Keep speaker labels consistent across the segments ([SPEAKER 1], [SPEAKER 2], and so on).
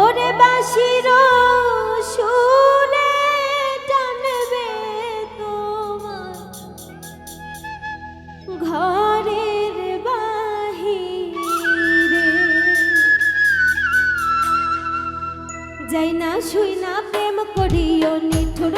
[SPEAKER 1] ওরে বাসির শুনে টানবে তোমার ঘরের বাহিরে। যাই না শুই না প্রেম করিও নিঠুর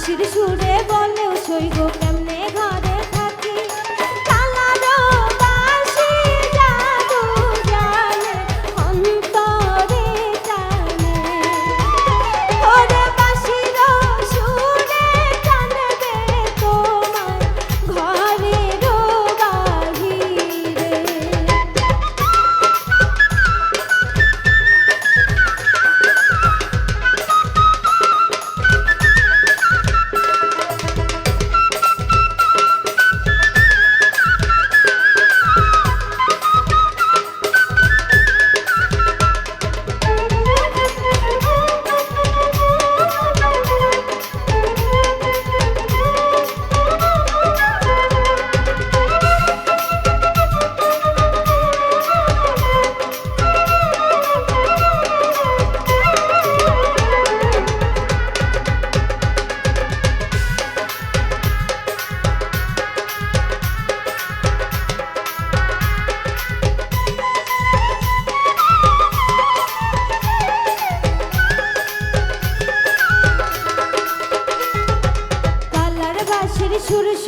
[SPEAKER 1] হাসির সুরে বলেও সই গো কেমন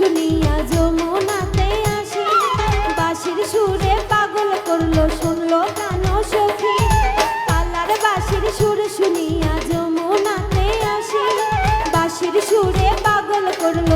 [SPEAKER 1] শুনিয়া যমুনাতে আসি। বাঁশির সুরে পাগল করল, শুনলো কান সখী? পালার বাঁশির সুর শুনিয়া যমুনাতে আসি। বাঁশির সুরে পাগল করল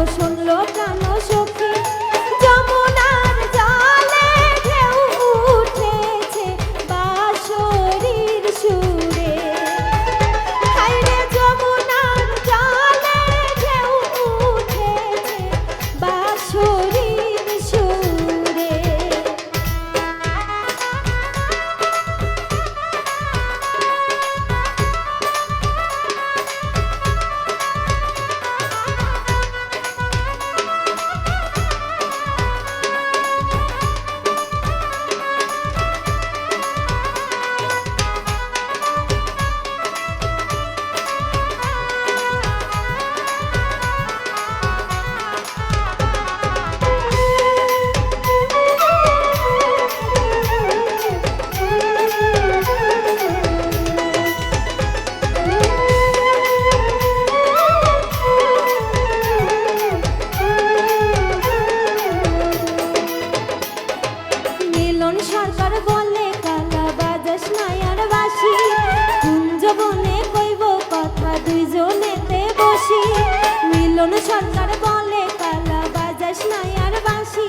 [SPEAKER 1] মিলন সরকার বলে কালা বাজাস নাই আর বাসি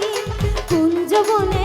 [SPEAKER 1] কুঞ্জ বনে